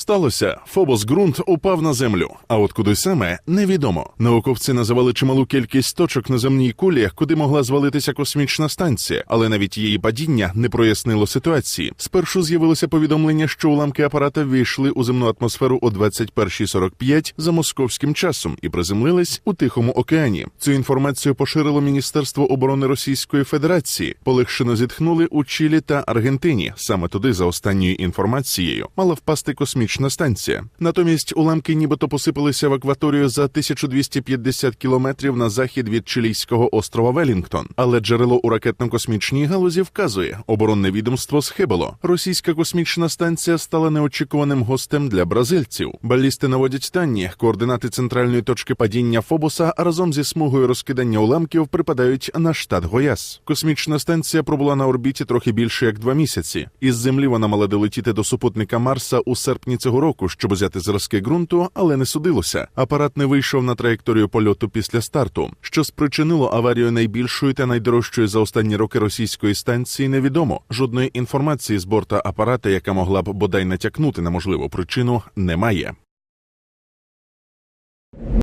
Сталося, Фобос ґрунт упав на землю, а от куди саме невідомо. Науковці називали чималу кількість точок на земній кулі, куди могла звалитися космічна станція, але навіть її падіння не прояснило ситуації. Спершу з'явилося повідомлення, що уламки апарата війшли у земну атмосферу о 21.45 за московським часом і приземлились у Тихому океані. Цю інформацію поширило Міністерство оборони Російської Федерації. Полегшено зітхнули у Чилі та Аргентині. Саме туди, за останньою інформацією, мала впасти космічна станція. Натомість уламки нібито посипалися в акваторію за 1250 кілометрів на захід від чилійського острова Велінгтон. Але джерело у ракетно-космічній галузі вказує, оборонне відомство схибило. Російська космічна станція стала неочікуваним гостем для бразильців. Балісти наводять дані. Координати центральної точки падіння Фобоса разом зі смугою розкидання уламків припадають на штат Гояс. Космічна станція пробула на орбіті трохи більше як два місяці. Із землі вона мала долетіти до супутника Марса у серпні цього року, щоб взяти зразки ґрунту, але не судилося. Апарат не вийшов на траєкторію польоту після старту, що спричинило аварію найбільшої та найдорожчої за останні роки російської станції. Невідомо жодної інформації з борта апарата, яка могла б бодай натякнути на можливу причину, немає.